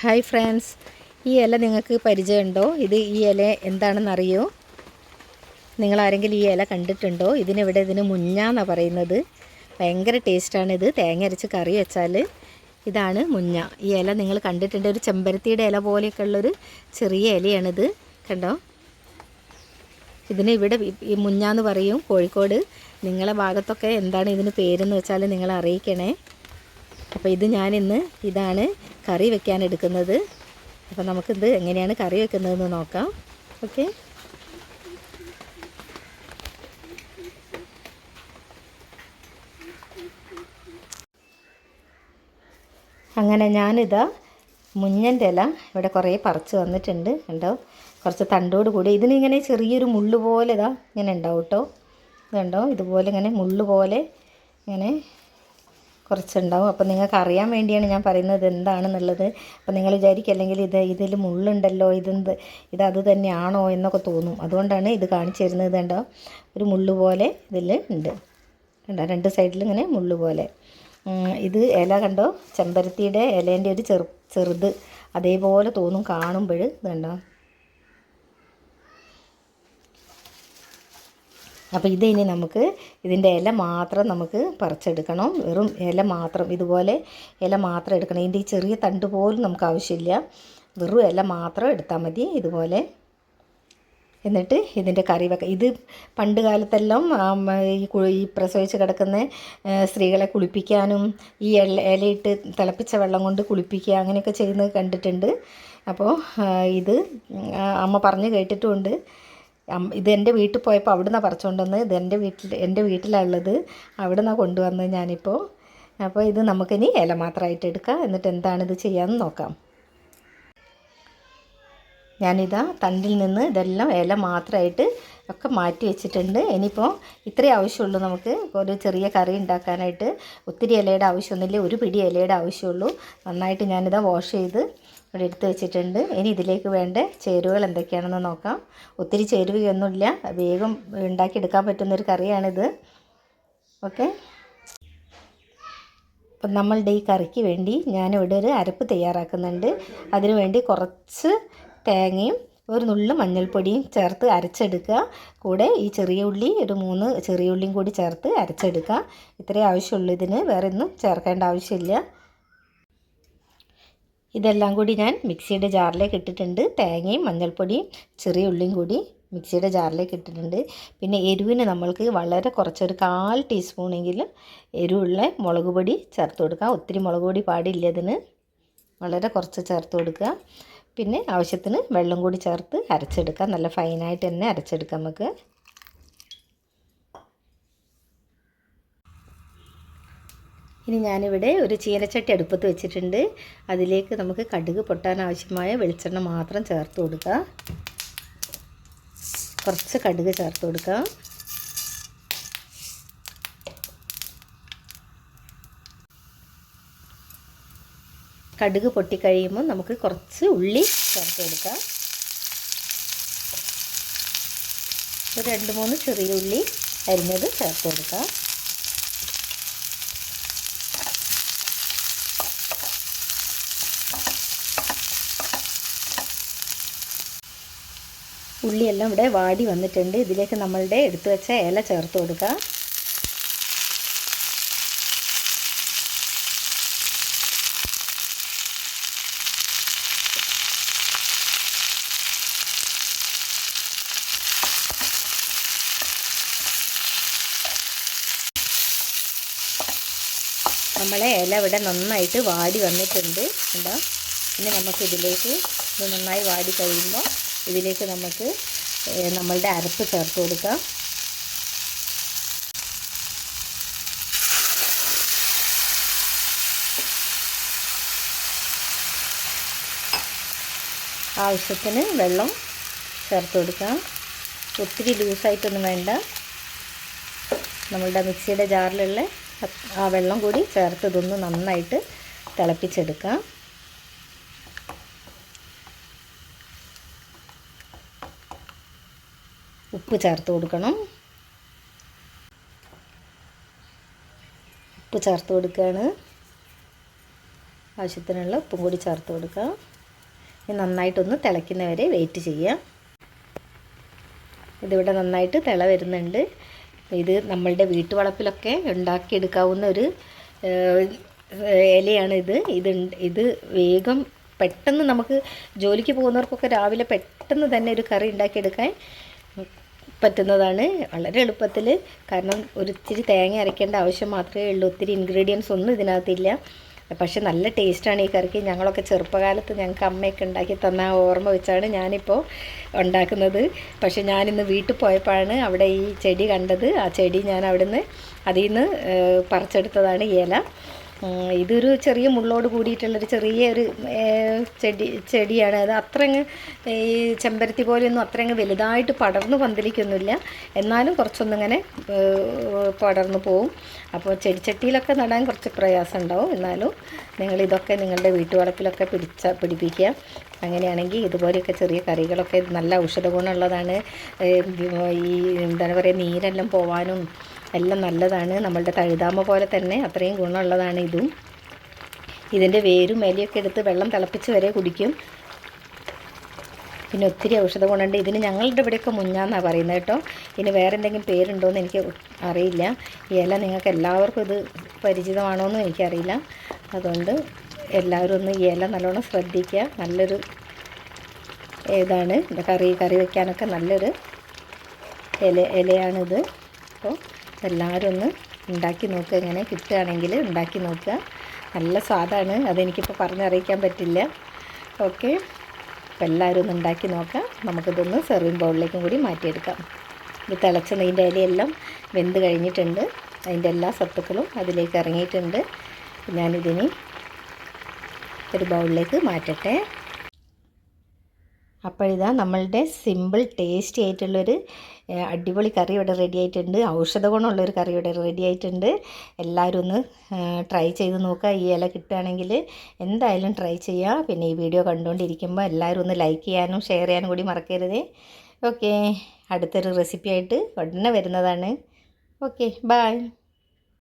Hi friends ഈ ഇല നിങ്ങൾക്ക് പരിചയമുണ്ടോ? ഇത് ഈ ഇല എന്താണെന്നറിയോ? നിങ്ങൾ ആരെങ്കിലും ഈ ഇല കണ്ടിട്ടുണ്ടോ? ഇതിനിവിടെ ഇതിന് മുഞ്ഞാന്നാണ് പറയുന്നത്. ഭയങ്കര ഇത്. തേങ്ങ അരച്ച് കറി വെച്ചാൽ ഇതാണ് മുഞ്ഞ. ഈ ഇല നിങ്ങൾ കണ്ടിട്ടുണ്ട്. ഒരു ചെമ്പരത്തിയുടെ ഇല പോലെയൊക്കെ ഉള്ളൊരു ചെറിയ ഇലയാണിത്. കണ്ടോ? ഇതിന് ഇവിടെ ഈ- ഈ മുഞ്ഞാന്ന് പറയും കോഴിക്കോട്. നിങ്ങളെ ഭാഗത്തൊക്കെ എന്താണ് ഇതിന് പേരെന്ന് വെച്ചാൽ നിങ്ങൾ അറിയിക്കണേ. അപ്പോൾ ഇത് ഞാനിന്ന് ഇതാണ് കറി വെക്കാൻ എടുക്കുന്നത്. അപ്പോൾ നമുക്കിത് എങ്ങനെയാണ് കറി വെക്കുന്നതെന്ന് നോക്കാം. ഓക്കെ. അങ്ങനെ ഞാനിതാ മുഞ്ഞന്റെ ഇല ഇവിടെ കുറേ പറിച്ച് വന്നിട്ടുണ്ട് കണ്ടോ? കുറച്ച് തണ്ടോട് കൂടി. ഇതിനിങ്ങനെ ചെറിയൊരു മുള്ളു പോലെ ഇതാ ഇങ്ങനെ ഉണ്ടാവും കേട്ടോ. ഇതുണ്ടോ? ഇതുപോലെ ഇങ്ങനെ മുള്ളു പോലെ ഇങ്ങനെ കുറച്ചുണ്ടാവും. അപ്പോൾ നിങ്ങൾക്ക് അറിയാൻ വേണ്ടിയാണ് ഞാൻ പറയുന്നത് എന്താണെന്നുള്ളത് അപ്പോൾ നിങ്ങൾ വിചാരിക്കും അല്ലെങ്കിൽ ഇത് ഇതിൽ മുള്ളുണ്ടല്ലോ ഇതെന്ത് ഇത് അത് തന്നെയാണോ എന്നൊക്കെ തോന്നും. അതുകൊണ്ടാണ് ഇത് കാണിച്ചു തരുന്നത് കണ്ടോ? ഒരു മുള്ളു പോലെ ഇതിൽ ഉണ്ട്. കണ്ടോ? രണ്ട് സൈഡിൽ ഇങ്ങനെ മുള്ളു പോലെ. ഇത് ഇല കണ്ടോ? ചെമ്പരത്തിയുടെ ഇലേന്റെ ഒരു ചെറു ചെറുത് അതേപോലെ തോന്നും കാണുമ്പോൾ. ഇത് കണ്ടോ? അപ്പോൾ ഇത് ഇനി നമുക്ക് ഇതിന്റെ ഇല മാത്രം നമുക്ക് പറിച്ചെടുക്കണം. വെറും ഇല മാത്രം ഇതുപോലെ ഇല മാത്രം എടുക്കണം. ഇതിന്റെ ഈ ചെറിയ തണ്ട് പോലും നമുക്ക് ആവശ്യമില്ല. വെറും ഇല മാത്രം എടുത്താൽ മതി ഇതുപോലെ. എന്നിട്ട് ഇതിന്റെ കറി വെക്കാം ഇത് പണ്ട് കാലത്തെല്ലാം ഈ ഈ പ്രസവിച്ച് കിടക്കുന്ന സ്ത്രീകളെ കുളിപ്പിക്കാനും ഈ ഇല ഇലയിട്ട് തിളപ്പിച്ച വെള്ളം കൊണ്ട് കുളിപ്പിക്കുക അങ്ങനെയൊക്കെ ചെയ്യുന്നത് കണ്ടിട്ടുണ്ട്. അപ്പോൾ ഇത് അമ്മ പറഞ്ഞ് കേട്ടിട്ടുമുണ്ട്. ഇത് എന്റെ വീട്ടിൽ പോയപ്പോൾ അവിടെ നിന്നാണ് പറിച്ചുകൊണ്ടുവന്ന് ഇത് എന്റെ വീട്ടിൽ എന്റെ വീട്ടിലുള്ളത് അവിടെ നിന്നാണ് കൊണ്ടുവന്നത് ഞാനിപ്പോൾ അപ്പോൾ ഇത് നമുക്കിനി ഇല മാത്രമായിട്ട് എടുക്കാം. എന്നിട്ട് എന്താണ് ഇത് ചെയ്യാമെന്ന് നോക്കാം. ഞാനിതാ തണ്ടിൽ നിന്ന് ഇതെല്ലാം ഇല മാത്രമായിട്ട് ഒക്കെ മാറ്റി വെച്ചിട്ടുണ്ട്. ഇനിയിപ്പോൾ ഇത്രയേ ആവശ്യമുള്ളൂ നമുക്ക്. ഒരു ചെറിയ കറി ഉണ്ടാക്കാനായിട്ട്. ഒത്തിരി ഇലയുടെ ആവശ്യമൊന്നുമില്ല. ഒരു പിടി ഇലയുടെ ആവശ്യമുള്ളൂ. നന്നായിട്ട് ഞാനിതാ വാഷ് ചെയ്ത് ഇവിടെ എടുത്ത് വെച്ചിട്ടുണ്ട്. ഇനി ഇതിലേക്ക് വേണ്ട ചേരുവകൾ എന്തൊക്കെയാണെന്ന് നോക്കാം. ഒത്തിരി ചേരുവയൊന്നുമില്ല. വേഗം ഉണ്ടാക്കിയെടുക്കാൻ പറ്റുന്നൊരു കറിയാണിത്. ഓക്കെ. അപ്പം നമ്മളുടെ ഈ കറിക്ക് വേണ്ടി ഞാനിവിടെ ഒരു അരപ്പ് തയ്യാറാക്കുന്നുണ്ട്. അതിനുവേണ്ടി കുറച്ച് തേങ്ങയും ഒരു നുള്ളു മഞ്ഞൾപ്പൊടിയും ചേർത്ത് അരച്ചെടുക്കുക. കൂടെ ഈ ചെറിയ ഉള്ളി ഒരു മൂന്ന് ചെറിയ ഉള്ളിയും കൂടി ചേർത്ത് അരച്ചെടുക്കുക. ഇത്രയേ ആവശ്യമുള്ളൂ ഇതിന്. വേറെ ഒന്നും ചേർക്കേണ്ട ആവശ്യമില്ല. ഇതെല്ലാം കൂടി ഞാൻ മിക്സിയുടെ ജാറിലേക്ക് ഇട്ടിട്ടുണ്ട്. തേങ്ങയും മഞ്ഞൾപ്പൊടിയും ചെറിയ ഉള്ളിയും കൂടി മിക്സിയുടെ ജാറിലേക്ക് ഇട്ടിട്ടുണ്ട്. പിന്നെ എരിവിന് നമ്മൾക്ക് വളരെ കുറച്ചൊരു കാൽ ടീസ്പൂണെങ്കിലും എരിവുള്ള മുളക് പൊടി ചേർത്ത് കൊടുക്കുക. ഒത്തിരി മുളക് പൊടി പാടില്ല അതിന് വളരെ കുറച്ച് ചേർത്ത് കൊടുക്കുക. പിന്നെ ആവശ്യത്തിന് വെള്ളം കൂടി ചേർത്ത് അരച്ചെടുക്കുക. നല്ല ഫൈനായിട്ട് തന്നെ അരച്ചെടുക്കാം നമുക്ക്. ഇനി ഞാനിവിടെ ഒരു ചീനച്ചട്ടി അടുപ്പത്ത് വെച്ചിട്ടുണ്ട്. അതിലേക്ക് നമുക്ക് കടുക് പൊട്ടാൻ ആവശ്യമായ വെളിച്ചെണ്ണ മാത്രം ചേർത്ത് കൊടുക്കുക കുറച്ച് കടുക് ചേർത്ത് കൊടുക്കുക കടുക് പൊട്ടിക്കഴിയുമ്പോൾ നമുക്ക് കുറച്ച് ഉള്ളി ചേർത്ത് കൊടുക്കാം. ഒരു രണ്ട് മൂന്ന് ചെറിയ ഉള്ളി അരിഞ്ഞത് ചേർത്ത് കൊടുക്കാം. ഉള്ളിയെല്ലാം ഇവിടെ വാടി വന്നിട്ടുണ്ട്. ഇതിലേക്ക് നമ്മളുടെ എടുത്തു വെച്ച ഇല ചേർത്ത് കൊടുക്കുക നമ്മളെ ഇല ഇവിടെ നന്നായിട്ട് വാടി വന്നിട്ടുണ്ട്. എന്താ ഇനി നമുക്കിതിലേക്ക് ഇത് നന്നായി വാടി കഴിയുമ്പോൾ ഇതിലേക്ക് നമുക്ക് നമ്മളുടെ അരപ്പ് ചേർത്ത് കൊടുക്കാം. ആവശ്യത്തിന് വെള്ളം ചേർത്ത് കൊടുക്കാം. ഒത്തിരി ലൂസായിട്ടൊന്നും വേണ്ട. നമ്മളുടെ മിക്സിയുടെ ജാറിലുള്ള ആ വെള്ളം കൂടി ചേർത്ത് ഇതൊന്ന് നന്നായിട്ട് തിളപ്പിച്ചെടുക്കാം. ഉപ്പ് ചേർത്ത് കൊടുക്കണം. ഉപ്പ് ചേർത്ത് കൊടുക്കുകയാണ് ആവശ്യത്തിനുള്ള ഉപ്പും കൂടി ചേർത്ത് കൊടുക്കുക. ഇനി നന്നായിട്ടൊന്ന് തിളയ്ക്കുന്നവരെ വെയിറ്റ് ചെയ്യാം ഇതിവിടെ നന്നായിട്ട് തിള വരുന്നുണ്ട്. ഇത് നമ്മളുടെ വീട്ടുവളപ്പിലൊക്കെ ഉണ്ടാക്കിയെടുക്കാവുന്ന ഒരു ഏഹ്, ഇലയാണ് ഇത്. ഇത് ഇത് വേഗം പെട്ടെന്ന് നമുക്ക് ജോലിക്ക് പോകുന്നവർക്കൊക്കെ രാവിലെ പെട്ടെന്ന് തന്നെ ഒരു കറി ഉണ്ടാക്കിയെടുക്കാൻ പറ്റുന്നതാണ് വളരെ എളുപ്പത്തിൽ കാരണം ഒരിത്തിരി തേങ്ങ അരയ്ക്കേണ്ട ആവശ്യം മാത്രമേ ഉള്ളൂ. ഒത്തിരി ഇൻഗ്രീഡിയൻസ് ഒന്നും ഇതിനകത്തില്ല. പക്ഷെ നല്ല ടേസ്റ്റാണ് ഈ കറിക്ക്. ഞങ്ങളൊക്കെ ചെറുപ്പകാലത്ത് ഞങ്ങൾക്ക് അമ്മയൊക്കെ ഉണ്ടാക്കി തന്ന ഓർമ്മ വെച്ചാണ് ഞാനിപ്പോൾ ഉണ്ടാക്കുന്നത്. പക്ഷെ ഞാനിന്ന് വീട്ടിൽ പോയപ്പോഴാണ് അവിടെ ഈ ചെടി കണ്ടത്. ആ ചെടി ഞാൻ അവിടുന്ന് അതിൽ നിന്ന് പറിച്ചെടുത്തതാണ് ഇല. ഇതൊരു ചെറിയ മുള്ളോട് കൂടിയിട്ടുള്ളൊരു ചെറിയ ഒരു ചെടി ചെടിയാണ്. അത് അത്രങ്ങ് ഈ ചെമ്പരത്തി പോലെയൊന്നും അത്രങ്ങ് വലുതായിട്ട് പടർന്നു പന്തലിക്കൊന്നുമില്ല. എന്നാലും കുറച്ചൊന്നിങ്ങനെ പടർന്നു പോവും. അപ്പോൾ ചെടിച്ചട്ടിയിലൊക്കെ നടാൻ കുറച്ച് പ്രയാസം ഉണ്ടാവും എന്നാലും നിങ്ങൾ ഇതൊക്കെ നിങ്ങളുടെ വീട്ടുവളപ്പിലൊക്കെ പിടിച്ച പിടിപ്പിക്കുക. അങ്ങനെയാണെങ്കിൽ ഇതുപോലെയൊക്കെ ചെറിയ കറികളൊക്കെ നല്ല ഔഷധ ഗുണമുള്ളതാണ് ഈ എന്താണ് പറയുക നീരെല്ലാം പോവാനും എല്ലാം നല്ലതാണ്. നമ്മളുടെ തഴുതാമ പോലെ തന്നെ അത്രയും ഗുണമുള്ളതാണ് ഇതും. ഇതിന്റെ വേരും ഇലയൊക്കെ എടുത്ത് വെള്ളം തിളപ്പിച്ച് വരെ കുടിക്കും. പിന്നെ ഒത്തിരി ഔഷധ ഗുണമുണ്ട്. ഇതിന് ഞങ്ങളുടെ ഇവിടെയൊക്കെ മുഞ്ഞാന്നാണ് പറയുന്നത് കേട്ടോ. ഇനി വേറെ എന്തെങ്കിലും പേരുണ്ടോയെന്ന് എനിക്ക് അറിയില്ല. ഈ ഇല നിങ്ങൾക്ക് എല്ലാവർക്കും ഇത് പരിചിതമാണോ എന്നും എനിക്കറിയില്ല. അതുകൊണ്ട് എല്ലാവരും ഒന്ന് ഈ ഇല നല്ലോണം ശ്രദ്ധിക്കുക. നല്ലൊരു ഇതാണ്. ഇത് കറി കറി വയ്ക്കാനൊക്കെ നല്ലൊരു ഇല ഇലയാണിത്. അപ്പോൾ എല്ലാവരും ഒന്ന് ഉണ്ടാക്കി നോക്കുക ഇങ്ങനെ കിട്ടുകയാണെങ്കിൽ ഉണ്ടാക്കി നോക്കുക. നല്ല സ്വാദാണ്. അതെനിക്കിപ്പോൾ പറഞ്ഞറിയിക്കാൻ പറ്റില്ല. ഓക്കെ. അപ്പോൾ എല്ലാവരും ഒന്ന് ഉണ്ടാക്കി നോക്കാം. നമുക്കിതൊന്ന് സെർവിങ് ബൗളിലേക്കും കൂടി മാറ്റിയെടുക്കാം. ഇത് തിളച്ച നീന്റെ ഇലയെല്ലാം വെന്ത് കഴിഞ്ഞിട്ടുണ്ട്. അതിന്റെ എല്ലാ സത്തുക്കളും അതിലേക്ക് ഇറങ്ങിയിട്ടുണ്ട്. ഞാനിതിനി ഒരു ബൗളിലേക്ക് മാറ്റട്ടെ. അപ്പോഴിതാ നമ്മളുടെ സിമ്പിൾ ടേസ്റ്റി ആയിട്ടുള്ളൊരു അടിപൊളി കറി ഇവിടെ റെഡി ആയിട്ടുണ്ട്. ഔഷധ ഗുണമുള്ളൊരു കറി ഇവിടെ റെഡി ആയിട്ടുണ്ട്. എല്ലാവരും ഒന്ന് ട്രൈ ചെയ്ത് നോക്കുക. ഈ ഇല കിട്ടുകയാണെങ്കിൽ എന്തായാലും ട്രൈ ചെയ്യുക. പിന്നെ ഈ വീഡിയോ കണ്ടുകൊണ്ടിരിക്കുമ്പോൾ എല്ലാവരും ഒന്ന് ലൈക്ക് ചെയ്യാനും ഷെയർ ചെയ്യാനും കൂടി മറക്കരുത്. ഓക്കെ അടുത്തൊരു റെസിപ്പി ആയിട്ട് ഉടനെ വരുന്നതാണ്. Okay bye